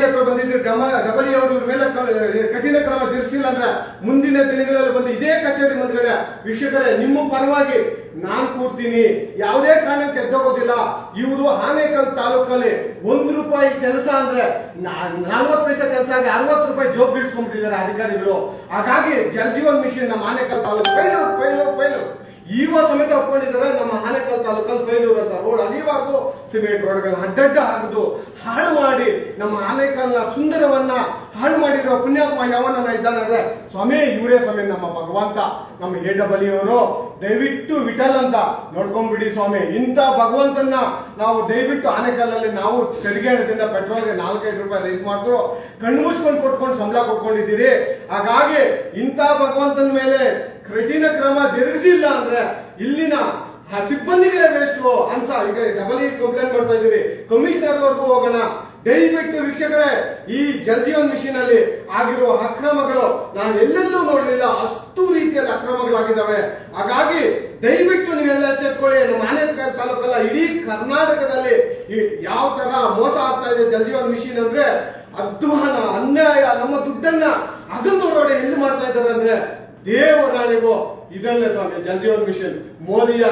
ಕೋರ್ಟ್ಗೆ ಹತ್ರ ಬಂದಿದ್ದೀರಿ, ಗಮ ಗಬಲಿ ಅವರು ಮೇಲೆ ಕಠಿಣ ಕ್ರಮ ಜರುಗಿಸಿಲ್ಲ ಅಂದ್ರೆ ಮುಂದಿನ ದಿನಗಳಲ್ಲಿ ಬಂದು ಇದೇ ಕಚೇರಿ ಮುಂದ್ಗಡೆ ವೀಕ್ಷಕರೇ, ನಿಮ್ಮ ಪರವಾಗಿ ನಾನ್ ಕೂರ್ತೀನಿ, ಯಾವುದೇ ಕಾರಣಕ್ಕೆ ಎದ್ದೋಗೋದಿಲ್ಲ. ಇವರು ಆನೇಕಲ್ ತಾಲೂಕಲ್ಲಿ ಒಂದ್ ರೂಪಾಯಿ ಕೆಲಸ ಅಂದ್ರೆ ನಲ್ವತ್ತು ಪೈಸೆ ಕೆಲಸ ಅಂದ್ರೆ ಅರವತ್ತು ರೂಪಾಯಿ ಜೋಬ್ ಬೀಳ್ಸ್ಕೊಂಡ್ಬಿಟ್ಟಿದ್ದಾರೆ ಅಧಿಕಾರಿಗಳು. ಹಾಗಾಗಿ ಜಲ್ ಜೀವನ್ ಮಿಷನ್ ನಮ್ಮ Anekal taluk file file file ಈಗ ಸಮೇತ ಒಪ್ಕೊಂಡಿದ್ದಾರೆ, ನಮ್ಮ ಆನೆಕಲ್ ತಾಲೂಕಲ್ಲಿ ಫೇಲ್ಯೂರ್ ಅಂತ ರೋಡ್ ಅಲಿಬಾರ್ದು ಸಿಮೆಂಟ್ ರೋಡ್ಗಳು ಅಡ್ಡಡ್ಡ ಆಗದು ಹಾಳು ಮಾಡಿ ನಮ್ಮ ಆನೆಕಲ್ನ ಸುಂದರವನ್ನ ಹಾಳು ಮಾಡಿರೋ ಪುಣ್ಯಾತ್ಮ ಯಾವನ ಇದ್ದಾನಂದ್ರೆ ಸ್ವಾಮಿ, ಇವರೇ ಸ್ವಾಮಿ ನಮ್ಮ ಭಗವಂತ, ನಮ್ಮ ಎ ಡಬ್ಲ್ಯೂ ಅವರು. ದಯವಿಟ್ಟು ವಿಠಲ್ ಅಂತ ನೋಡ್ಕೊಂಡ್ಬಿಡಿ ಸ್ವಾಮಿ. ಇಂಥ ಭಗವಂತನ ನಾವು ದಯವಿಟ್ಟು ಆನೆಕಲ್ಲಲ್ಲಿ ನಾವು ತೆರಿಗೆ ಹಣದಿಂದ ಪೆಟ್ರೋಲ್ಗೆ ನಾಲ್ಕೈದು ರೂಪಾಯಿ ರೈಸ್ ಮಾಡಿದ್ರು, ಕಣ್ಣು ಮುಚ್ಕೊಂಡು ಕೊಟ್ಕೊಂಡು ಸಂಬಳ ಕೊಟ್ಕೊಂಡಿದ್ದೀರಿ. ಹಾಗಾಗಿ ಇಂಥ ಭಗವಂತನ ಮೇಲೆ ಕಠಿಣ ಕ್ರಮ ಜರುಗಿಸಿಲ್ಲ ಅಂದ್ರೆ ಇಲ್ಲಿನ ಆ ಸಿಬ್ಬಂದಿಗಳೇ ವೇಸ್ಟ್ ಅನ್ಸ, ಈಗ ಡಬಲ್ ಕಂಪ್ಲೇಂಟ್ ಮಾಡ್ತಾ ಇದ್ದೀರಿ. ಕಮಿಷನರ್ ವರ್ಗೂ ಹೋಗೋಣ. ದಯವಿಟ್ಟು ವೀಕ್ಷಕರೇ, ಈ ಜಲ್ ಜೀವನ್ ಮಿಷನ್ ಅಲ್ಲಿ ಆಗಿರುವ ಅಕ್ರಮಗಳು ನಾನು ಎಲ್ಲೆಲ್ಲೂ ನೋಡಲಿಲ್ಲ. ಅಷ್ಟು ರೀತಿಯಲ್ಲಿ ಅಕ್ರಮಗಳಾಗಿದ್ದಾವೆ. ಹಾಗಾಗಿ ದಯವಿಟ್ಟು ನೀವೆಲ್ಲ ಎಚ್ಚೆತ್ಕೊಳ್ಳಿ. ನಮ್ಮ ಆನೇಕಲ್ ತಾಲೂಕಲ್ಲ, ಇಡೀ ಕರ್ನಾಟಕದಲ್ಲಿ ಯಾವ ತರ ಮೋಸ ಆಗ್ತಾ ಇದೆ ಜಲಜೀವನ್ ಮಿಷನ್ ಅಂದ್ರೆ ಅಧ್ವಾನ, ಅನ್ಯಾಯ, ನಮ್ಮ ದುಡ್ಡನ್ನ ಅಗಂದೂರೊಡೆ ಎಲ್ಲಿ ಮಾಡ್ತಾ ಇದ್ದಾರೆ ಅಂದ್ರೆ ದೇವರಾಣಿಗೂ ಇದನ್ನೇ ಸ್ವಾಮಿ, ಜಲಜೀವನ್ ಮಿಷನ್. ಮೋದಿಯ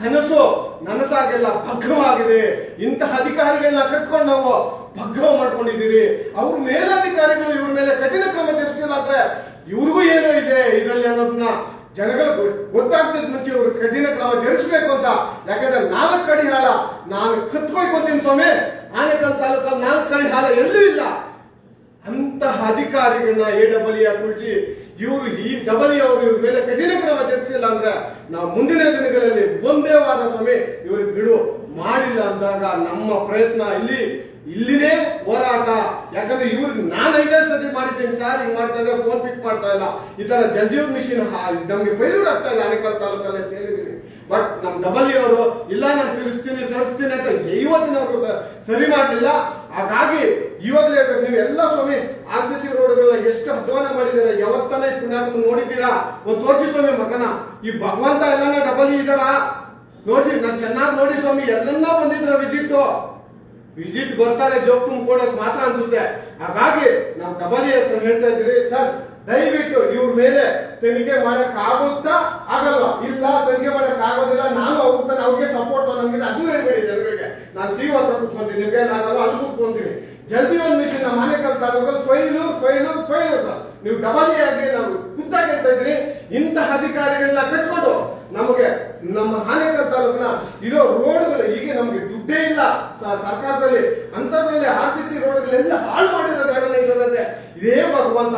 ಕನಸು ನನಸಾಗೆಲ್ಲ ಭಗ್ರವಾಗಿದೆ ಇಂತಹ ಅಧಿಕಾರಿಗಳನ್ನ ಕಟ್ಕೊಂಡು ನಾವು ಭಗ್ರವ ಮಾಡ್ಕೊಂಡಿದ್ದೀರಿ. ಅವ್ರ ಮೇಲಧಿಕಾರಿಗಳು ಇವ್ರ ಮೇಲೆ ಕಠಿಣ ಕ್ರಮ ಜರುಗಿಸಿಲ್ಲ ಅಂದ್ರೆ ಇವ್ರಿಗೂ ಏನೋ ಇದೆ ಇದರಲ್ಲಿ ಅನ್ನೋದನ್ನ ಜನಗಳು ಗೊತ್ತಾಗ್ತದ ಮುಂಚೆ ಇವರು ಕಠಿಣ ಕ್ರಮ ಜರುಗಿಸ್ಬೇಕು ಅಂತ. ಯಾಕಂದ್ರೆ ನಾಲ್ಕು ಕಡಿ ಹಾಳ ನಾನು ಕತ್ಕೊಯ್ಕೊಂತೀನಿ ಸ್ವಾಮಿ. ಆನೇಕಲ್ ತಾಲೂಕಲ್ಲಿ ನಾಲ್ಕು ಕಡಿ ಹಾಳ ಎಲ್ಲೂ ಇಲ್ಲ. ಅಂತಹ ಅಧಿಕಾರಿಗಳನ್ನ ಎ ಡಬಲ್ ಕುಳಿಸಿ ಇವರು ಈ ಡಬಲ್ ಅವರು ಇವ್ರ ಮೇಲೆ ಕಠಿಣ ಕ್ರಮ ಜರುಗಿಸಿಲ್ಲ ಅಂದ್ರೆ ನಾವು ಮುಂದಿನ ದಿನಗಳಲ್ಲಿ ಒಂದೇ ವಾರ ಸ್ವಾಮಿ ಇವ್ರಿಗೆ ಬಿಡು. ಮಾಡಿಲ್ಲ ಅಂದಾಗ ನಮ್ಮ ಪ್ರಯತ್ನ ಇಲ್ಲಿ ಇಲ್ಲಿನೇ ಹೋರಾಟ. ಯಾಕಂದ್ರೆ ಇವ್ರಿಗೆ ನಾನು ಐದಾರು ಸತಿ ಮಾಡಿದ್ದೀನಿ ಸರ್. ಹಿಂಗ್ ಮಾಡ್ತಾ ಇದ್ರೆ ಫೋನ್ ಪಿಕ್ ಮಾಡ್ತಾ ಇಲ್ಲ. ಈ ತರ ಜಲ್ಜೀವ್ ಮಿಷಿನ್ ನಮ್ಗೆ ಬೈಲೂರು ಆಗ್ತಾ ಇಲ್ಲ ಆನೇಕಲ್ ತಾಲೂಕಲ್ಲಿ ಅಂತ ಹೇಳಿದೀನಿ ಬಟ್ ನಮ್ ಡಬಲ್ ಅವರು, ಇಲ್ಲ, ನಾನು ತಿಳಿಸ್ತೀನಿ, ಸರಿಸ್ತೀನಿ ಅಂತ ಇವತ್ತಿನವರೆಗೂ ಸರ್ ಮಾಡಲಿಲ್ಲ. ಹಾಗಾಗಿ ಇವಾಗಲೇ ನೀವು ಎಲ್ಲ ಸ್ವಾಮಿ ಆರ್ ಸಿ ಸಿ ರೋಡ್ಗಳನ್ನ ಎಷ್ಟು ಅಧ್ವಾನ ಮಾಡಿದ್ದೀರಾ? ಯಾವತ್ತನ ಈ ಪುಣ್ಯಾತ್ಮ ನೋಡಿದ್ದೀರಾ? ಒಂದು ತೋರಿಸಿ ಸ್ವಾಮಿ ಮಗನ. ಈ ಭಗವಂತ ಎಲ್ಲನ ಡಬಲ್ ಇದಾರ ನೋಡಿ ನಾನು ಚೆನ್ನಾಗಿ ನೋಡಿ ಸ್ವಾಮಿ, ಎಲ್ಲನ್ನ ಬಂದಿದ್ರ ವಿಸಿಟ್ ವಿಸಿಟ್ ಬರ್ತಾರೆ ಜೋಕ್ ತುಂಬಿಕೊಡೋಕ್ ಮಾತ್ರ ಅನ್ಸುತ್ತೆ. ಹಾಗಾಗಿ ನಾವು ಡಬಲಿ ಹತ್ರ ಹೇಳ್ತಾ ಇದ್ದೀರಿ, ಸರ್, ದಯವಿಟ್ಟು ಇವ್ರ ಮೇಲೆ ತನಿಖೆ ಮಾಡಕ್ ಆಗುತ್ತಾ ಆಗಲ್ವಾ? ಇಲ್ಲ, ತನಿಖೆ ಮಾಡಕ್ ಆಗೋದಿಲ್ಲ. ನಾನು ಹೋಗ್ತಾನೆ ಅವ್ರಿಗೆ ಸಪೋರ್ಟ್ ನಮ್ಗೆ ಅದು ಹೇಳ್ಬೇಡಿ ಜನರಿಗೆ. ನಾನು ಸಿ ಹತ್ರ ಕುತ್ಕೊಂತೀನಿ, ನಿಮ್ಗೆ ಆಗಲ್ಲ ಅಲ್ಲಿ ಕುತ್ಕೊಂತೀನಿ. ಜಲ್ದಿ ಒಂದು ಮಿಷನ್ ಮನೆ ತಾಲೂಕಲ್ಲಿ ಫೈಲು ಫೈಲು ಫೈಲು ಸರ್ ನೀವು ಆಗಿ ನಾವು ಕುಂತಾಗಿರ್ತಾ ಇದ್ದೀರಿ. ಇಂತಹ ಅಧಿಕಾರಿಗಳನ್ನ ಕಟ್ಕೊಂಡು ನಮಗೆ ನಮ್ಮ ಹಾನೇಕಲ್ ತಾಲೂಕಿನ ಇರೋ ರೋಡ್ಗಳು ಈಗ ನಮಗೆ ದುಡ್ಡೇ ಇಲ್ಲ. ಸರ್ಕಾರದಲ್ಲಿ ಅಂತದ್ರಲ್ಲಿ ಆರ್ ಸಿ ಸಿ ರೋಡ್ಗಳೆಲ್ಲ ಹಾಳು ಮಾಡಿರೋದು ಕಾರಣ ಇಲ್ಲದಂದ್ರೆ ಇದೇ ಭಗವಂತ.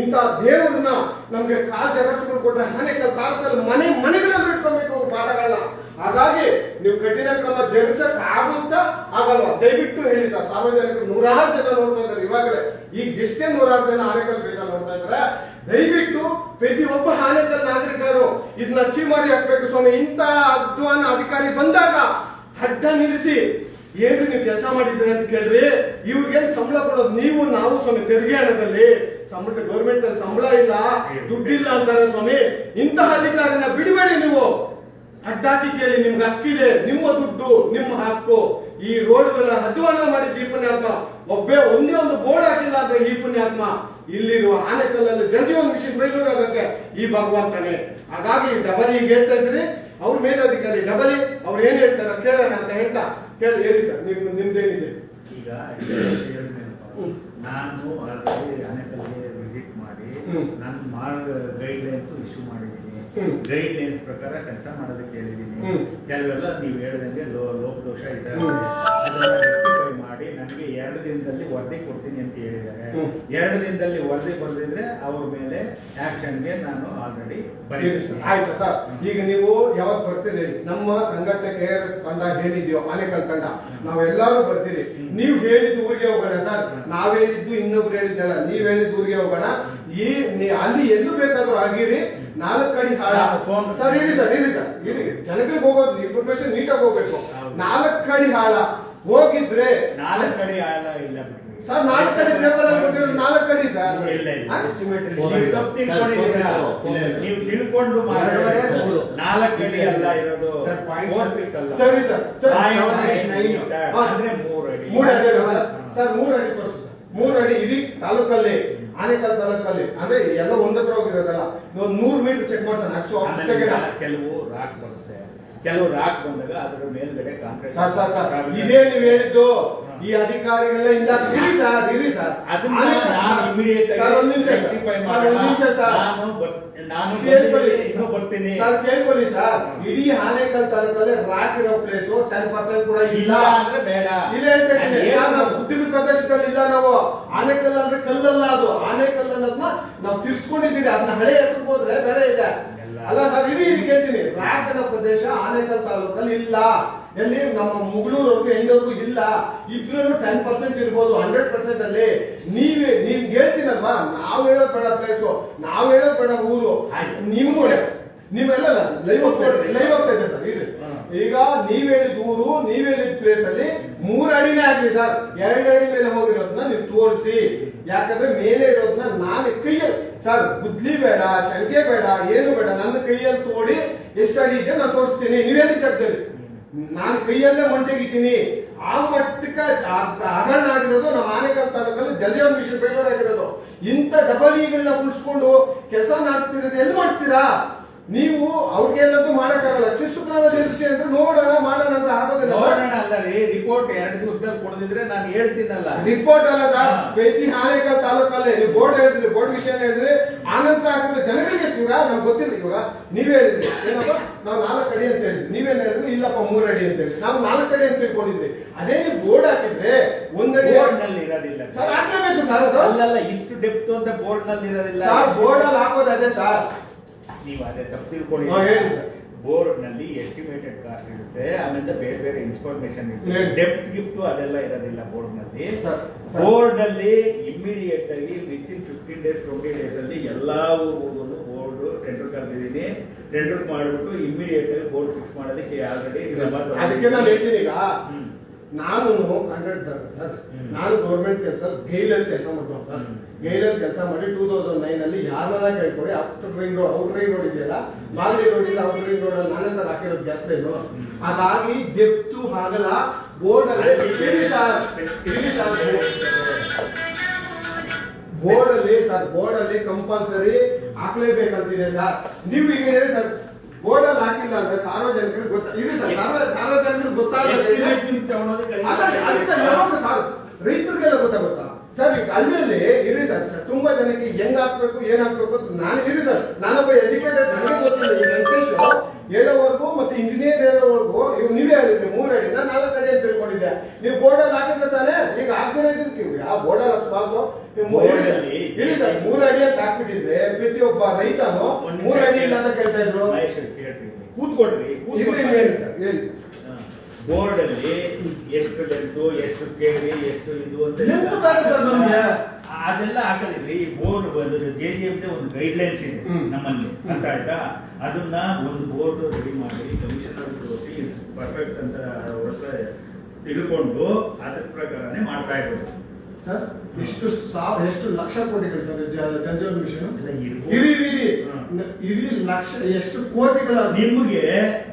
ಇಂಥ ದೇವ್ರನ್ನ ನಮ್ಗೆ ಕಾಲ್ ಜರಸ್ಗಳು ಕೊಟ್ರೆ ಆನೇಕಲ್ ತಾಲೂಕಲ್ಲಿ ಮನೆ ಮನೆಗಳಲ್ಲಿ ಇಟ್ಕೊಬೇಕು ಪಾದಗಳನ್ನ. ಹಾಗಾಗಿ ನೀವು ಕಠಿಣ ಕ್ರಮ ಜರುಗಿಸಕ್ ಆಗುತ್ತಾ ಆಗಲ್ವಾ? ದಯವಿಟ್ಟು ಹೇಳಿ ಸರ್. ಸಾರ್ವಜನಿಕರು ನೂರಾರು ಜನ ನೋಡ್ತಾ ಇದ್ದಾರೆ. ಇವಾಗಲೇ ಈಗ ಎಷ್ಟೇ ನೂರಾರು ಜನ ಆನೇಕಲ್ ಬೀಜ ನೋಡ್ತಾ ಇದ್ರೆ, ದಯವಿಟ್ಟು ಒಬ್ಬ ಆನೇಕಲ್ ನಾಗರಿಕರು ಇದನ್ನ ಚೀಮಾರಿ ಹಾಕ್ಬೇಕು ಸ್ವಾಮಿ. ಇಂತ ಅಧ್ವಾನ ಅಧಿಕಾರಿ ಬಂದಾಗ ಅಡ್ಡ ನಿಲ್ಲಿಸಿ ಏನು ನೀವು ಕೆಲಸ ಮಾಡಿದ್ರಿ ಅಂತ ಕೇಳ್ರಿ. ಇವ್ರಿಗೆ ಸಂಬಳ ಕೊಡೋದು? ನೀವು, ನಾವು ಸ್ವಾಮಿ, ತೆರಿಗೆ ಹಣದಲ್ಲಿ. ಸಂಬಳ ಗೌರ್ಮೆಂಟ್ ಅಲ್ಲಿ ಸಂಬಳ ಇಲ್ಲ, ದುಡ್ಡಿಲ್ಲ ಅಂತಾರೆ ಸ್ವಾಮಿ. ಇಂತಹ ಅಧಿಕಾರಿನ ಬಿಡಬೇಡಿ ನೀವು. ಅಡ್ಡಾಕಿ ಕೇಳಿ, ನಿಮ್ಗೆ ಹಕ್ಕಿದೆ. ನಿಮ್ಮ ದುಡ್ಡು, ನಿಮ್ಮ ಹಕ್ಕು. ಈ ರೋಡ್ಗಳ ಅಧ್ವಾನ ಮಾಡಿ ಪುಣ್ಯಾತ್ಮ ಒಬ್ಬೇ ಒಂದೇ ಒಂದು ಬೋರ್ಡ್ ಈ ಪುಣ್ಯಾತ್ಮ ಇಲ್ಲಿರುವ ಆನೆಕಲ್ಲಲ್ಲಿ ಜಲಜೀವನ್ ಮಿಷನ್ ಬೆಂಗಳೂರು ಆಗಕ್ಕೆ ಈ ಭಗವಂತನೇ ಹಾಗಾಗಿ ಡಬಲ್ ಈಗ ಹೇಳ್ತಾ ಇದ್ರಿ ಅವ್ರ ಮೇಲಧಿಕಾರಿ ಡಬಲ್ ಅವ್ರು ಏನ್ ಹೇಳ್ತಾರ ಕೇಳೋಣ ಅಂತ ಹೇಳ್ತಾ ಕೇಳಿ ಹೇಳಿ ಸರ್ ನಿಮ್ ನಿಮ್ದೇನಿದೆ? ಈಗ ನಾನು ಅಲ್ಲಿ ಆನೆಕಲ್ಲಿಗೆ ವಿಸಿಟ್ ಮಾಡಿ. ನಾನು ಮಾರ್ಗ ಗೈಡ್ ಲೈನ್ಸ್ ಇಶ್ಯೂ ಮಾಡಿದ್ದೀನಿ. ಗೈಡ್ ಲೈನ್ಸ್ ಪ್ರಕಾರ ಕೆಲಸ ಮಾಡೋದಕ್ಕೆ ಹೇಳಿದ್ದೀನಿ. ಕೆಲವೆಲ್ಲ ನೀವು ಹೇಳ್ದಂಗೆ ಲೋ ಲೋಪದೋಷ ಇದೆ ದಿನದಲ್ಲಿ ವರದಿ ಕೊಡ್ತೀನಿ ಅಂತ ಹೇಳಿದ್ದಾರೆ. ಎರಡು ದಿನದಲ್ಲಿ ವರದಿ ಬಂದಿದ್ರೆ ಅವ್ರ ಮೇಲೆ ಆಕ್ಷನ್ಗೆ ನಾನು ಆಲ್ರೆಡಿ. ಆಯ್ತು ಸರ್. ಈಗ ನೀವು ಯಾವಾಗ ಬರ್ತೀರಿ? ನಮ್ಮ ಸಂಘಟನೆ ಕೆ ಆರ್ ಎಸ್ ತಂಡ ಏನಿದೆಯೋ ಆನೇಕಲ್ ತಂಡ? ನಾವೆಲ್ಲರೂ ಬರ್ತೀರಿ. ನೀವು ಹೇಳಿದ್ದು ಊರಿಗೆ ಹೋಗೋಣ ಸರ್. ನಾವ್ ಹೇಳಿದ್ದು ಇನ್ನೊಬ್ರು ಹೇಳಿದ್ದಲ್ಲ ನೀವ್ ಹೇಳಿದ್ದು ಊರಿಗೆ ಹೋಗೋಣ. ಈ ಅಲ್ಲಿ ಎಲ್ಲಿ ಬೇಕಾದ್ರೂ ಆಗಿರಿ. ನಾಲ್ಕು ಅಡಿ ಹಾಳ. ಸರ್ ಇರಿ ಸರ್ ಇರಿ ಸರ್. ಇರಿ. ಜನಗಳಿಗೆ ಹೋಗೋದು ಇನ್ಫಾರ್ಮೇಶನ್ ನೀಟಾಗಿ ಹೋಗ್ಬೇಕು. ನಾಲ್ಕು ಅಡಿ ಹಾಳ. ಹೋಗಿದ್ರೆ ನಾಲ್ಕು ಅಡಿ ಆಳ ಇಲ್ಲ ಸರ್ ನಾಲ್ಕು ಅಡಿ ಪೇಪರ್ ಕೊಟ್ಟಿರೋದು ನಾಲ್ಕು ಅಡಿ ಸರ್. ಇಲ್ಲ? ನೀವು ತಿಳ್ಕೊಂಡಿದ್ದೀರಾ? ನೀವು ತಿಳ್ಕೊಂಡು. ನಾಲ್ಕು ಅಡಿ ಅಲ್ಲ ಇರೋದು ಸರ್, ಸರ್. ಅಂದ್ರೆ ಮೂರು ಅಡಿ. ಮೂರು ಅಡಿ ಸರ್. ಮೂರು ಅಡಿ ತೋರಿಸು ಮೂರು ಅಡಿ ಇಡೀ ತಾಲೂಕಲ್ಲಿ ಆನೇಕಲ್ ತಾಲೂಕಲ್ಲಿ ಅಂದ್ರೆ ಎಲ್ಲ ಒಂದತ್ರ ಹೋಗಿರೋದಲ್ಲ ಒಂದು ನೂರು ಮೀಟರ್ ಚೆಕ್ ಮಾಡ್ಸೋಣ. ಕೆಲವು ರಾಕ್ ಬರುತ್ತೆ. ಕೆಲವು ರಾಕ್ ಬಂದಾಗ ಅದರ ಮೇಲ್ಗಡೆ ಕಾಂಗ್ರೆಸ್ ಸರ್ ಸರ್ ಸರ್. ಇದೇ ನೀವು ಹೇಳಿದ್ದು ಈ ಅಧಿಕಾರಿಗಳೆಲ್ಲ ಇಲ್ಲ ಇರಿ ಸರ್ ಇರಿ ಸರ್. ಅದನ್ನ ನಾನು ಸರ್, ಸರ್ ಒಂದ್ ನಿಮಿಷ ಸರ್. ಒಂದ್ ನಿಮಿಷ ಸರ್. ನಾನು ನಾನು ಕೇಳ್ಕೊಳ್ಳಿ. ಬರ್ತೀನಿ. ಸರ್ ಕೇಳ್ಕೊಳ್ಳಿ ಸರ್. ಇಡೀ ಆನೇಕಲ್ ತಾಲೂಕಲ್ಲಿ ರಾಕ್ ಇರೋ ಪ್ಲೇಸ್ ಟೆನ್ ಪರ್ಸೆಂಟ್ ಕೂಡ ಇಲ್ಲ. ಅಂದ್ರೆ ಬೇಡ. ಇಲ್ಲ ಹೇಳ್ತಾ ಇದ್ದೀನಿ. ನಾನು ಯಾರು ನಾವು ಹೇಳ್ತೀನಿ. ಪ್ರದೇಶದಲ್ಲಿ ಇಲ್ಲ ನಾವು. ಆನೆಕಲ್ ಅಂದ್ರೆ ಕಲ್ಲಲ್ಲ ಅದು. ಆನೆಕಲ್ ಅನ್ನೋದನ್ನ ನಾವು ತಿರ್ಸ್ಕೊಂಡಿದ್ದೀರಿ. ಅದನ್ನ ಹಳೆ ಹೆಸರು ಹೋದ್ರೆ ಬೇರೆ ಇದೆ. ಅಲ್ಲ ಸರ್ ಇಡೀ ಇಲ್ಲಿ ಕೇಳ್ತೀನಿ. ರಾಕನ ಪ್ರದೇಶ ಆನೇಕಲ್ ತಾಲೂಕಲ್ಲಿ ಇಲ್ಲ. ಎಲ್ಲಿ? ನಮ್ಮ ಮುಗಳೂರವರೆಗೂ ಹೆಣ್ಣವ್ರಿಗೂ ಇಲ್ಲ. ಇದ್ರೂ ಟೆನ್ ಪರ್ಸೆಂಟ್ ಇರ್ಬೋದು ಹಂಡ್ರೆಡ್ ಪರ್ಸೆಂಟ್ ಅಲ್ಲಿ. ನೀವೇ ನೀವ್ ಹೇಳ್ತೀನಲ್ವಾ? ನಾವ್ ಹೇಳೋದ್ ಬೇಡ ಪ್ಲೇಸು ನಾವ್ ಹೇಳೋದ್ ಬೇಡ ಊರು. ಆಯ್ತು. ನಿಮ್ಗೂ ನೀವೆಲ್ಲ ಲೈವ್ ಲೈವ್ ಆಗ್ತಾ ಇದೆ ಸರ್ ಇದು ಈಗ ನೀವ್ ಹೇಳಿದ ಊರು ನೀವ್ ಹೇಳಿದ ಪ್ಲೇಸ್ ಅಲ್ಲಿ ಮೂರ್ ಅಡಿನೇ ಆಗ್ಲಿ ಸರ್. ಎರಡು ಅಡಿ ಮೇಲೆ ಹೋಗಿರೋದನ್ನ ನೀವು ತೋರಿಸಿ. ಯಾಕಂದ್ರೆ ಮೇಲೆ ಇರೋದನ್ನ ನಾನು ಕೈಯಲ್ಲಿ. ಸರ್ ಬುದ್ಲಿ ಬೇಡ, ಶಂಕೆ ಬೇಡ, ಏನು ಬೇಡ, ನನ್ನ ಕೈಯಲ್ಲಿ ತೋಡಿ ಎಷ್ಟಾಗಿ ಇದೆ ನಾನು ತೋರಿಸ್ತೀನಿ. ನೀವೇನು ಜಾಗದಲ್ಲಿ ನಾನು ಕೈಯಲ್ಲೇ ಮಂಟೆಗಿದ್ದೀನಿ. ಆ ಮಟ್ಟಕ್ಕೆ ಹಗರಣ ಆಗಿರೋದು ನಮ್ಮ ಆನೇಕಲ್ ತಾಲೂಕಲ್ಲಿ ಜಲಜೀವನ್ ಮಿಷನ್ ಬೆಂಗಳೂರು ಆಗಿರೋದು ಇಂಥ ಡಬಲಿಗಳನ್ನ ಉಳಿಸ್ಕೊಂಡು ಕೆಲಸ ಮಾಡಿಸ್ತಿರೋದು ಎಲ್ಲಿ ಮಾಡಿಸ್ತೀರಾ? ನೀವು ಅವ್ರಿಗೆಲ್ಲಂತೂ ಮಾಡಕ್ಕಾಗಲ್ಲ. ಶಿಸ್ತು ಕ್ರಮ ಜರುಗಿಸಿ ಅಂದ್ರೆ ನೋಡೋಣ ಮಾಡೋಣ ಅಂದ್ರೆ ಆಗೋದಿಲ್ಲ ನೋಡೋಣ ಅಲ್ಲ ರೀ ರಿಪೋರ್ಟ್ ಎರಡು ದಿವಸದಲ್ಲಿ ಕೊಡದಿದ್ರೆ ನಾನು ಹೇಳ್ತೀನಲ್ಲ. ರಿಪೋರ್ಟ್ ಅಲ್ಲ ಸರ್. ಪ್ರತಿ ಆನೇಕಲ್ ತಾಲೂಕಲ್ಲಿ ನೀವು ಬೋರ್ಡ್ ಹೇಳಿದ್ರಿ ಬೋರ್ಡ್ ವಿಷಯ ಹೇಳಿದ್ರಿ. ಆನಂತರ ಆಗಿದ್ರೆ ಜನಗಳಿಗೆ ಇವಾಗ? ನಮ್ಗೆ ಗೊತ್ತಿಲ್ಲ ಇವಾಗ. ನೀವೇ ಹೇಳಿದ್ರಿ. ಏನಪ್ಪ? ನಾವು ನಾಲ್ಕು ಅಡಿ ಅಂತ ಹೇಳಿದ್ರಿ. ನೀವೇನು ಹೇಳಿದ್ರಿ? ಇಲ್ಲಪ್ಪ ಮೂರು ಅಡಿ ಅಂತ ಹೇಳಿ ನಾವು ನಾಲ್ಕು ಅಡಿ ಅಂತ ತಿಳ್ಕೊಂಡಿದ್ರಿ ಅದೇ ನೀವು ಬೋರ್ಡ್ ಹಾಕಿದ್ರೆ ಒಂದಡಿ ಬೋರ್ಡ್ನಲ್ಲಿ ಇರೋದಿಲ್ಲ ಸರ್. ಆಗ್ಲೇಬೇಕು ಸರ್ ಅದು. ಅಲ್ಲಲ್ಲ ಇಷ್ಟು ಡೆಪ್ತ್ ಅಂತ ಬೋರ್ಡ್ನಲ್ಲಿ ಇರೋದಿಲ್ಲ. ಸರ್ ಬೋರ್ಡ್ ಅಲ್ಲಿ ಹಾಕೋದು ಅದೇ ಸರ್ ನೀವು ಅದೇ ತಪ್ಪು ತಿಳ್ಕೊಳ್ಳಿ. ಬೋರ್ಡ್ನಲ್ಲಿ ಎಸ್ಟಿಮೇಟೆಡ್ ಕಾಸ್ಟ್ ಇರುತ್ತೆ. ಆಮೇಲೆ ಬೇರೆ ಬೇರೆ ಇನ್ಫಾರ್ಮೇಶನ್ ಇರುತ್ತೆ. ಡೆಪ್ತ್ ಗಿಫ್ಟ್ ಅದೆಲ್ಲ ಇರೋದಿಲ್ಲ ಬೋರ್ಡ್ನಲ್ಲಿ. ಬೋರ್ಡ್ ಅಲ್ಲಿ ಇಮಿಡಿಯೇಟ್ ಆಗಿ within fifteen days twenty days ಅಲ್ಲಿ ಎಲ್ಲಾ ಊರುಗಳು ಬೋರ್ಡ್ ಟೆಂಡರ್ ಕರೆದಿದ್ದೀನಿ ಟೆಂಡರ್ ಮಾಡ್ಬಿಟ್ಟು ಇಮಿಡಿಯೇಟ್ ಆಗಿ ಬೋರ್ಡ್ ಫಿಕ್ಸ್ ಮಾಡೋದಕ್ಕೆ ಆಲ್ರೆಡಿ ನಾನು ಕಾಂಟ್ರಾಕ್ಟರ್ ಸರ್. ನಾನು ಗೌರ್ಮೆಂಟ್ ಕೆಲಸ ಗೈಲಲ್ಲಿ ಕೆಲಸ ಮಾಡ್ತಾವ ಸರ್. ಗೈಲಲ್ಲಿ ಕೆಲಸ ಮಾಡಿ ಟೂ ತೌಸಂಡ್ ನೈನ್ ಅಲ್ಲಿ ಯಾರನ್ನ ಕೇಳ್ಕೊಡಿ after ring road out ring road ಇದೆಯಲ್ಲ ಮಾಗಡಿ ರೋಡ್ ಇಲ್ಲ ಔಟ್ ರಿಂಗ್ ರೋಡ್ ಅಲ್ಲಿ ನಾನೇ ಸರ್ ಹಾಕಿರೋದು ಜಾಸ್ತಿ ಲೈನು ಹಾಗಾಗಿ ಡೆಪ್ತು ಆಗಲ್ಲ ಬೋರ್ಡ್ ಅಲ್ಲಿ ಬೋರ್ಡ್ ಅಲ್ಲಿ ಸರ್. ಬೋರ್ಡ್ ಅಲ್ಲಿ ಕಂಪಲ್ಸರಿ ಹಾಕ್ಲೇಬೇಕಂತಿದೆ ಸರ್. ನೀವು ಈಗ ಸರ್ ಬೋರ್ಡ್ ಅಲ್ಲಿ ಹಾಕಿಲ್ಲ ಅಂದ್ರೆ ಸಾರ್ವಜನಿಕರಿಗೆ ಗೊತ್ತ ಇರಿ ಸರ್ ಸಾರ್ವಜನಿಕರಿಗೆ ಗೊತ್ತಾಗುತ್ತೆ ರೈತರಿಗೆಲ್ಲ ಗೊತ್ತಾಗುತ್ತಾ ಸರ್ ಅಲ್ಲಿ ಹಳ್ಳಿಯಲ್ಲಿ ಇರಿ ಸರ್ ತುಂಬಾ ಜನಕ್ಕೆ ಹೆಂಗ್ ಹಾಕ್ಬೇಕು ಏನ್ ಹಾಕ್ಬೇಕು ಅಂತ ನಾನು ಇರಿ ಸರ್ ನಾನೊಬ್ಬ ಎಜುಕೇಟೆಡ್ ನನಗೆ ಗೊತ್ತಿಲ್ಲ ಈ ವೆಂಕಟೇಶ್ ಹೇಳೋವರೆಗೂ ಮತ್ತೆ ಇಂಜಿನಿಯರ್ ಹೇಳೋವರೆಗೂ ಇವ್ ನೀವೇ ಹೇಳಿದ್ರಿ ಮೂರ್ ಅಡಿ ನಾನು ನಾಲ್ಕು ಅಡಿ ಅಂತ ತಿಳ್ಕೊಂಡಿದ್ದೆ. ನೀವು ಬೋರ್ಡ್ ಅಲ್ಲಿ ಹಾಕಿದ್ರೆ ಹಾಕ್ದೇನೆ ಯಾವ ಬೋರ್ಡ್ ಅಲ್ಲಿ ಇಲ್ಲಿ ನೀವು ಸರ್, ಮೂರ್ ಅಡಿ ಅಂತ ಹಾಕ್ಬಿಟ್ಟಿದ್ರೆ ಪ್ರತಿಯೊಬ್ಬ ರೈತನು ಮೂರ್ ಅಡಿ ಇಲ್ಲ ಅಂತ ಕೇಳ್ತಾ ಇದ್ರು. ಕೂತ್ಕೊಡ್ರಿ ಹೇಳಿ ಸರ್ ಹೇಳಿ ಬೋರ್ಡ್ ಅಲ್ಲಿ ಎಷ್ಟು ಲೆಂತು ಎಷ್ಟು ಕೇಳಿ ಎಷ್ಟು ಇದು ಅಂತ. ಅದೆಲ್ಲ ಹಾಕಿದ್ರಿ ಈ ಬೋರ್ಡ್ ಬಂದ್ರೆ ಜೆ ಜಿ ಒಂದು ಗೈಡ್ ಲೈನ್ಸ್ ಇದೆ ನಮ್ಮಲ್ಲಿ. ಅಂತ ಆಯ್ತಾ? ಅದನ್ನ ಒಂದು ಬೋರ್ಡ್ ರೆಡಿ ಮಾಡಿ ಕಮಿಷನರ್ ಪರ್ಫೆಕ್ಟ್ ಅಂತ ತಿಳ್ಕೊಂಡು ಅದ್ರ ಪ್ರಕಾರನೇ ಮಾಡ್ತಾ ಇರೋದು. ಸರ್ ಎಷ್ಟು ಸಾವಿರ ಎಷ್ಟು ಲಕ್ಷ ಕೋಟಿಗಳು ಸರ್ ಜಲಜೀವನ್ ಮಿಷನ್. ಇರಿ. ಇರಿ ಇರಿ ಲಕ್ಷ ಎಷ್ಟು ಕೋಟಿಗಳ ನಿಮಗೆ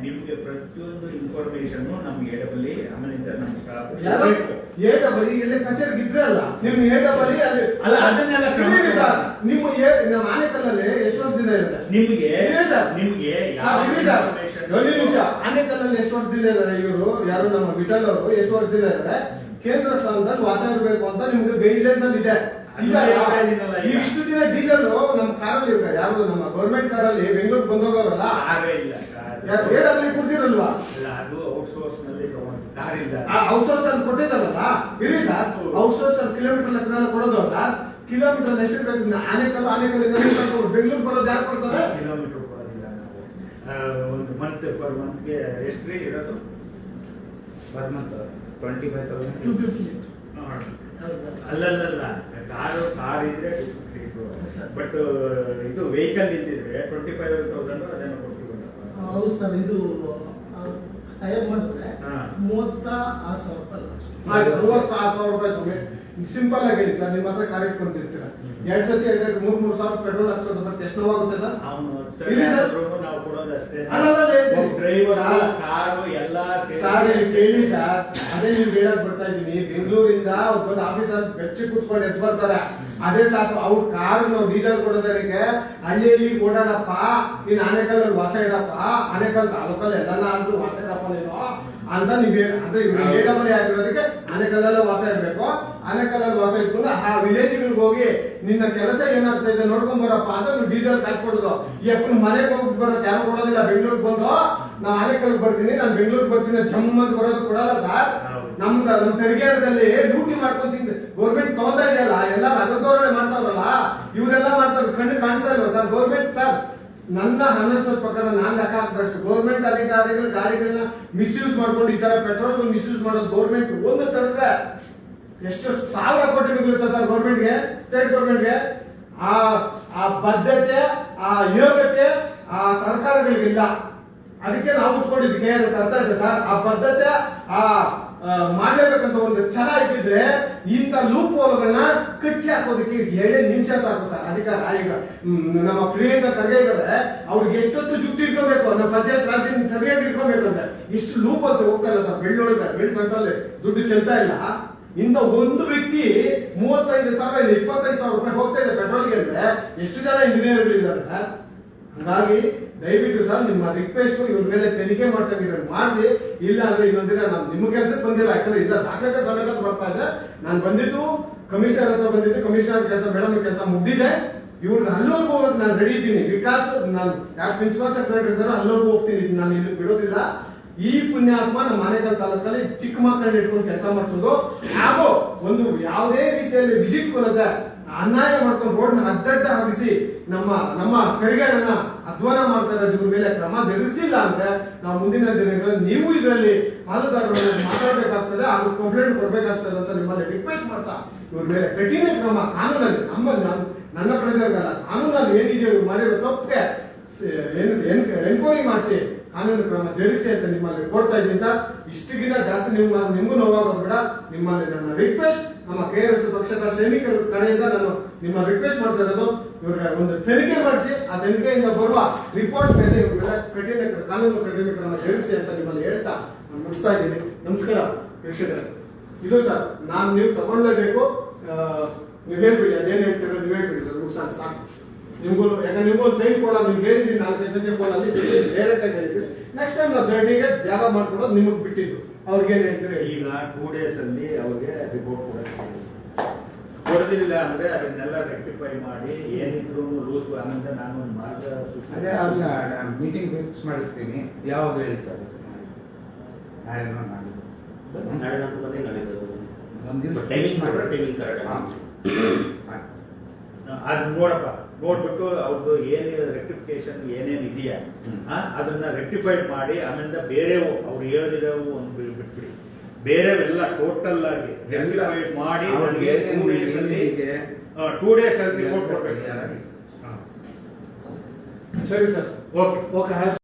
ನಿಮಗೆ ಪ್ರತಿಯೊಂದು ಇನ್ಫಾರ್ಮೇಶನ್ ನಮ್ಗೆ ಎಡಬಲ್ಲಿ ಆಮೇಲಿಂದ ನಮ್ಮ ಎಲ್ಲ ಕಚೇರಿ ಇಲ್ಲಿ ಕಚೇರಿಗೆ ಇದ್ರೆ ಅಲ್ಲ ನಿಮ್ ಎ ಅಲ್ಲಿ ಅಲ್ಲ, ಅದನ್ನೆಲ್ಲ ಕಮ್ಮಿ ಸರ್. ನಿಮ್ಮ ಎ ನಮ್ಮ ಆನೆಕಲ್ಲಲ್ಲಿ ಎಷ್ಟು ವರ್ಷದಿಂದ ಇರುತ್ತೆ? ನಿಮಗೆ ಸರ್. ನಿಮಗೆ ಸರ್, ಒಂದು ನಿಮಿಷ. ಆನೆಕಲ್ಲಲ್ಲಿ ಎಷ್ಟು ವರ್ಷದಿಂದ ಇದ್ದಾರೆ ಇವರು? ಯಾರು ನಮ್ಮ ವಿಠಲ್ ಅವರು? ಎಷ್ಟು ವರ್ಷದಿಂದ ಇದ್ದಾರೆ? ಕೇಂದ್ರ ಸ್ಥಾನದಲ್ಲಿ ವಾಸ ಇರಬೇಕು ಅಂತ ನಿಮ್ಗೆ ಗೈಡ್ಲೈನ್ಸ್ ಅಲ್ಲಿ ಇದೆ. ಇಷ್ಟು ದಿನ ಡೀಸೆಲ್ ನಮ್ ಕಾರಲ್ಲಿ ಇವಾಗ ಯಾರು ನಮ್ಮ ಗೌರ್ಮೆಂಟ್ ಕಾರಲ್ಲಿ ಬೆಂಗಳೂರು ಕಾರ್ ಯಾರು ಏಡಬ್ಲ್ಯೂ ಕೊಡ್ತಿರಲ್ವಾ ಔಟ್ಸೋರ್ಸ್ ಅಲ್ಲಿ ಕೊಟ್ಟಿದ್ದಾರಲ್ಲ? ಇರಿ ಸರ್. ಔಟ್ಸೋರ್ಸ್ ಅಲ್ಲಿ ಕಿಲೋಮೀಟರ್ ಲೆಕ್ಕದಲ್ಲಿ ಕೊಡೋದು ಸರ್ ಕಿಲೋಮೀಟರ್ ಎಷ್ಟು ಬೇಕು ಆನೆಕಲ್ ಆನೆಕಲ್ ಬೆಂಗಳೂರು ಬರೋದು ಯಾರು ಕೊಡ್ತಾರೆ? ಕಿಲೋಮೀಟರ್ ಒಂದು ಮಂತ್ ಪರ್ ಮಂತ್ಗೆ ಎಷ್ಟು ರೀ ಇರೋದು per month twenty five thousand ಅಲ್ಲಲ್ಲ ಕಾರು ಕಾರ್ ಇದ್ರೆ ಬಟ್ ಇದು ವೆಹಿಕಲ್ ಇದ್ದಿದ್ರೆ ಟ್ವೆಂಟಿ ಫೈವ್ ತೌಸಂಡ್ ಅದನ್ನು ಕೊಡ್ತೀವಿ ಹೌದು ಸರ್. ಇದು ಟೈರ್ ಮಾಡಿದ್ರೆ. ಮೂವತ್ತ ಆರು ಸಾವಿರ ರೂಪಾಯಿ ಮೂವತ್ತ ಆರು ಸಾವಿರ. ರೂಪಾಯಿ ಸಿಂಪಲ್ ಆಗಿ ಹೇಳಿ ಸರ್. ನಿಮ್ಮ ಹತ್ರ ಕಾರ್ಯಕ್ಕೆ ಬಂದಿರ್ತೀರ ಎರಡ್ ಸತಿ ಎರಡ್ ಮೂರ್ ಮೂರ್ ಸಾವಿರ ಪೆಟ್ರೋಲ್ ಹಾಕ್ಸೋದು ಮತ್ತೆ ಎಷ್ಟು ನೋವಾಗುತ್ತೆ ಸರ್? ಅವನು ಇಲ್ಲಿ ಸರ್. ನಾವು ಕೊಡೋದಷ್ಟೇ ಅಲ್ಲ, ಅಲ್ಲ, ಅಲ್ಲ. ಕಾರು ಎಲ್ಲ ಸರ್. ಕೇಳಿ ಸರ್. ಅದೇ ನೀವು ಹೇಳಕ್ ಬರ್ತಾ ಇದೀನಿ. ಬೆಂಗಳೂರಿಂದ ಒಬ್ಬ ಬಂದು ಆಫೀಸರ್ ಬೆಚ್ಚಿ ಕೂತ್ಕೊಂಡು ಎದ್ದು ಬರ್ತಾರೆ. ಅದೇ ಸಾಕು ಅವ್ರ ಕಾರ್ ನಾವು ಡೀಸೆಲ್ ಕೊಡೋದಕ್ಕೆ ಇಲ್ಲಿ ಓಡಾಡಪ್ಪ ನೀನ್ ಆನೆಕಲ್ಲಲ್ಲಿ ವಾಸ ಇರಪ್ಪ ಆನೆಕಲ್ ತಾಲೂಕಲ್ಲಿ ಎಲ್ಲಾನ ಆದ್ರೂ ವಾಸ ಇರಪ್ಪ ನೀನು ಅಂತ ನೀವ್ ಅಂದ್ರೆ ಇವ್ರು ಎ ಡಬಲ್ ಆಗಿರೋದಕ್ಕೆ ಆನೆಕಲ್ಲಲ್ಲೇ ವಾಸ ಇರ್ಬೇಕು. ಆನೆಕಲ್ಲಲ್ಲಿ ವಾಸ ಇಟ್ಕೊಂಡು ಆ ವಿಲೇಜ್ಗಳಿಗೆ ಹೋಗಿ ನಿನ್ನ ಕೆಲಸ ಏನಾಗ್ತಾ ಇದೆ ನೋಡ್ಕೊಂಡ್ ಬರಪ್ಪ ಅಂತ ನೀವು ಡೀಸೆಲ್ ಕಾಯಿಸ್ಕೊಡೋದು ಈ ಅಪ್ಪನ ಮನೆಗೆ ಹೋಗ್ಬಿಟ್ಟು ಬರೋ ಯಾರು ಕೊಡೋದಿಲ್ಲ ಬೆಂಗಳೂರಿಗೆ ಬಂದು ನಾವು ಆನೆಕಲ್ ಬರ್ತೀನಿ ನಾನು ಬೆಂಗಳೂರಿಗೆ ಬರ್ತೀನಿ ಜಮ್ ಅಂತ ಬರೋದು ಕೊಡಲ್ಲ ಸರ್. ನಮ್ದ ನಮ್ ತೆರಿಗೆದಲ್ಲಿ ಡ್ಯೂಟಿ ಮಾಡ್ಕೊಂಡ್ ತಿಂದ ಗೌರ್ಮೆಂಟ್ ತಗೊಂತಾ ಇದೆಯಲ್ಲ ಎಲ್ಲ ರಗದೋರಣೆ ಮಾಡ್ತಾವ್ರಲ್ಲ ಇವರೆಲ್ಲ ಮಾಡ್ತಾರೆ ಕಣ್ಣು ಕಾಣಿಸ್ತಾ ಇಲ್ವಾ ಸರ್? ಗೌರ್ಮೆಂಟ್ ಸರ್ ನನ್ನ ಅನನ್ಸದ ಪ್ರಕಾರ ನಾನ್ ಲೆಕ್ಕ ಹಾಕಿದಷ್ಟು ಗೌರ್ಮೆಂಟ್ ಅಧಿಕಾರಿಗಳು ಗಾಡಿಗಳನ್ನ ಮಿಸ್ಯೂಸ್ ಮಾಡ್ಕೊಂಡು ಈ ತರ ಪೆಟ್ರೋಲ್ ಮಿಸ್ಯೂಸ್ ಮಾಡೋದು ಗೌರ್ಮೆಂಟ್ ಒಂದು ತರದ್ರೆ ಎಷ್ಟು ಸಾವಿರ ಕೋಟಿ ಮಿಗಿಲುತ್ತೆ ಸರ್ ಗೌರ್ಮೆಂಟ್ಗೆ ಸ್ಟೇಟ್ ಗೌರ್ಮೆಂಟ್ಗೆ ಆ ಆ ಬದ್ಧತೆ, ಆ ಯೋಗ್ಯತೆ, ಆ ಸರ್ಕಾರಗಳಿಗಿಲ್ಲ. ಅದಕ್ಕೆ ನಾವು ಉತ್ಕೊಂಡಿದ್ವಿ ಕೆ ಆರ್ ಎಸ್ ಅರ್ಥ ಇದೆ ಸರ್. ಆ ಬದ್ಧತೆ, ಆ ಮಾಡಬೇಕಂತ ಒಂದು ಛಲ ಇದ್ದಿದ್ರೆ ಇಂಥ ಲೂಪ್ ಹೋಲ್ಗಳನ್ನ ಕಟ್ಟಿ ಹಾಕೋದಕ್ಕೆ ಎರಡೇ ನಿಮಿಷ ಸಾಕು ಸರ್. ಅಧಿಕಾರ ಈಗ ನಮ್ಮ ಪ್ರಿಯಾಂಕ ಖರ್ಗೆ ಇದ್ದಾರೆ. ಅವ್ರಿಗೆ ಎಷ್ಟೊತ್ತು ಜುಟ್ಟು ಇಟ್ಕೋಬೇಕು ಅಂದ್ರೆ, ಪಂಚಾಯತ್ ರಾಜ್ ಸರಿಯಾಗಿ ಇಟ್ಕೋಬೇಕು ಅಂದ್ರೆ, ಇಷ್ಟು ಲೂಪ್ ಹೋಲ್ಸ್ ಹೋಗ್ತಾ ಇಲ್ಲ ಸರ್. ಬೆಳ್ಳೊಳಗೆ ಬೆಳ್ ಸೆಂಟ್ರಲ್ ದುಡ್ಡು ಚೆಲ್ತಾ ಇಲ್ಲ. ಇಂಥ ಒಂದು ವ್ಯಕ್ತಿ ಮೂವತ್ತೈದು ಸಾವಿರ ಇಪ್ಪತ್ತೈದು ಸಾವಿರ ರೂಪಾಯಿ ಹೋಗ್ತಾ ಇದೆ ಪೆಟ್ರೋಲ್ಗೆ ಅಂದ್ರೆ ಎಷ್ಟು ಜನ ಇಂಜಿನಿಯರ್ ಇದ್ದಾರೆ ಸರ್? ಹಾಗಾಗಿ ದಯವಿಟ್ಟು ಸರ್, ನಿಮ್ಮ ರಿಕ್ವೆಸ್ಟ್ ಇವ್ರ ಮೇಲೆ ತನಿಖೆ ಮಾಡ್ಸಂಗಿದ್ರೆ ಮಾಡಿಸಿ. ಇಲ್ಲ ಅಂದ್ರೆ ಇನ್ನೊಂದಿನ ನಾನು ನಿಮ್ಮ ಕೆಲಸಕ್ಕೆ ಬಂದಿಲ್ಲ, ಯಾಕಂದ್ರೆ ಇಲ್ಲ ದಾಖಲೆ ಸಮೇತ ಬರ್ತಾ ಇದೆ. ನಾನು ಬಂದಿದ್ದು ಕಮಿಷನರ್ ಹತ್ರ ಬಂದಿದ್ದು ಕಮಿಷನರ್ ಕೆಲಸ ಮೇಡಮ್ ಕೆಲಸ ಮುಗ್ದಿದೆ. ಇವ್ರನ್ನ ಅಲ್ಲೋರ್ಗು ಹೋಗೋದು ನಾನು ರೆಡಿ ಇದ್ದೀನಿ. ವಿಕಾಸ್, ನಾನು ಯಾರು ಪ್ರಿನ್ಸಿಪಾಲ್ ಸೆಕ್ರೆಟರಿ ಇದ್ದಾರೋ ಅಲ್ಲೋರ್ಗು ಹೋಗ್ತೀನಿ. ನಾನು ಇಲ್ಲಿ ಬಿಡೋದಿಲ್ಲ. ಈ ಪುಣ್ಯಾತ್ಮ ನಮ್ಮ ಮನೆಗಲ್ ತಾಲೂಕಲ್ಲಿ ಚಿಕ್ಕ ಮಕ್ಕಳನ್ನ ಇಟ್ಕೊಂಡು ಕೆಲಸ ಮಾಡಿಸೋದು. ಹಾಗೂ ಒಂದು ಯಾವುದೇ ರೀತಿಯಲ್ಲಿ ವಿಜಿಟ್ ಕೊಲದ ಅನ್ಯಾಯ ಮಾಡ್ಕೊಂಡು ರೋಡ್ನ ಅಡ್ಡಡ್ಡ ಹಾಕಿಸಿ ನಮ್ಮ ನಮ್ಮ ಕೈಗಳನ್ನ ಅಧ್ವಾನ ಮಾಡ್ತಾ ಇರೋದು ಇವ್ರ ಮೇಲೆ ಕ್ರಮ ಜರುಗಿಸಿಲ್ಲ ಅಂದ್ರೆ ನಾವು ಮುಂದಿನ ದಿನಗಳಲ್ಲಿ ನೀವು ಇದರಲ್ಲಿ ಪಾಲುದಾರರು ಮಾತಾಡಬೇಕಾಗ್ತದೆ ಹಾಗೂ ಕಂಪ್ಲೇಂಟ್ ಕೊಡ್ಬೇಕಾಗ್ತದೆ ಅಂತ ನಿಮ್ಮಲ್ಲಿ ರಿಕ್ವೆಸ್ಟ್ ಮಾಡ್ತಾ ಇವ್ರ ಮೇಲೆ ಕಠಿಣ ಕ್ರಮ, ಕಾನೂನಲ್ಲಿ ನಮ್ಮ ನನ್ನ- ಪ್ರಜೆಗಲ್ಲ ಕಾನೂನಲ್ಲಿ ಏನಿದೆ ಇವ್ರು ಮಾಡಿರೋ ತಪ್ಪಿಗೆ ಎನ್ಕ್ವೈರಿ ಮಾಡಿಸಿ. ಕಾನೂನು ಕ್ರಮ ಜರುಗಿಸಿ ಅಂತ ನಿಮ್ಮಲ್ಲಿ ಕೋರ್ತಾ ಇದ್ದೀನಿ ಸರ್. ಇಷ್ಟಿಗಿನ ಜಾಸ್ತಿ ನಿಮ್ಮ ನಿಮಗೂ ನೋವಾಗೋದು ಬೇಡ. ನಿಮ್ಮಲ್ಲಿ ನನ್ನ ರಿಕ್ವೆಸ್ಟ್ ನಮ್ಮ ಕೆ ಆರ್ ಎಸ್ ಪಕ್ಷದ ಸೈನಿಕರ ಕಡೆಯಿಂದ ನಾನು ನಿಮ್ಮ ರಿಕ್ವೆಸ್ಟ್ ಮಾಡ್ತಾ ಇರೋದು. ಇವ್ರಿಗೆ ಒಂದು ತನಿಖೆ ಮಾಡಿಸಿ ಆ ತನಿಖೆಯಿಂದ ಬರುವ ರಿಪೋರ್ಟ್ ಮೇಲೆ ಇವ್ರ ಕಠಿಣ ಕಾನೂನು ಕಠಿಣ ಕ್ರಮ ಜರುಗಿಸಿ ಅಂತ ನಿಮ್ಮಲ್ಲಿ ಹೇಳ್ತಾ ನಾನು ಮುಗಿಸ್ತಾ ಇದ್ದೀನಿ. ನಮಸ್ಕಾರ ವೀಕ್ಷಕರೇ. ಇದು ಸರ್ ನಾನು ನೀವು ತಗೊಳ್ಳೇಬೇಕು ಆ, ನೀವು ಹೇಳ್ಬಿಡಿ ಅದೇನು ಹೇಳ್ತೀರೋ ನೀವು ಹೇಳ್ಬಿಡಿ ಸರ್ ಮುಗಿಸ್ತಾನೆ ಸಾಕು. ನಿಮ್ಗೂ ಯಾಕಂದ್ರೆ ನಿಮ್ಗೂ ಟೈಮ್ ಕೊಡೋದು ನೀವು ಹೇಳಿದ್ದೀನಿ ನಾಲ್ಕೈದು ಸಂಜೆ ಫೋನಲ್ಲಿ ಡೈರೆಕ್ಟ್ ಆಗಿ ಹೇಳಿದ್ರಿ ನೆಕ್ಸ್ಟ್ ಟೈಮ್ ನಾವು ಗರ್ಡಿಗೆ ಜಾಗ ಮಾಡ್ಕೊಡೋದು ನಿಮಗೆ ಬಿಟ್ಟಿದ್ದು. ಅವ್ರಿಗೇನು ಹೇಳ್ತೀರಿ? ಈಗ ಟೂ ಡೇಸ್ ಅಲ್ಲಿ ಅವ್ರಿಗೆ ರಿಪೋರ್ಟ್ ಕೊಡಿಸ್ತೀನಿ ಕೊಡದಿಲ್ಲ ಅಂದ್ರೆ ಅದನ್ನೆಲ್ಲ ರೆಕ್ಟಿಫೈ ಮಾಡಿ ಏನಿದ್ರು ರೂಲ್ಸ್ ಆನಂತರ ನಾನು ಒಂದು ಮಾರ್ಗ ಅದೇ ಅವ್ರನ್ನ ಮೀಟಿಂಗ್ ಫಿಕ್ಸ್ ಮಾಡಿಸ್ತೀನಿ. ಯಾವಾಗ ಹೇಳಿ ಸರ್? ನಾಳೆ ನಾಳೆ ನಾಳೆ ಒಂದು ದಿವಸ ಟೈಮಿಂಗ್ ಮಾಡ್ರೆ ಟೈಮಿಂಗ್ ಕರೆಕ್ಟ್ ಅದ್ ನೋಡಪ್ಪ. ನೋಡ್ಬಿಟ್ಟು ಅವ್ರದ್ದು ಏನಿದೆ ರೆಕ್ಟಿಫಿಕೇಶನ್ ಏನೇನು ಇದೆಯಾ? ಅದನ್ನ ರೆಕ್ಟಿಫೈಡ್ ಮಾಡಿ ಆಮೇಲೆ ಬೇರೆವು ಅವ್ರು ಹೇಳಿದಿರೋವು ಒಂದು ಬಿಡ್- ಬಿಟ್ಬಿಡಿ. ಬೇರೆವೆಲ್ಲ ಟೋಟಲ್ ಆಗಿ ರೆಕ್ಟಿಫೈಡ್ ಮಾಡಿ ನನಗೆ ಟೂ ಡೇಸ್ ಅಲ್ಲಿ? ಟೂ ಡೇಸ್ ಅಲ್ಲಿ ರಿಪೋರ್ಟ್ ಕೊಡ್ಬೇಕು? ಸರಿ ಸರ್. Okay okay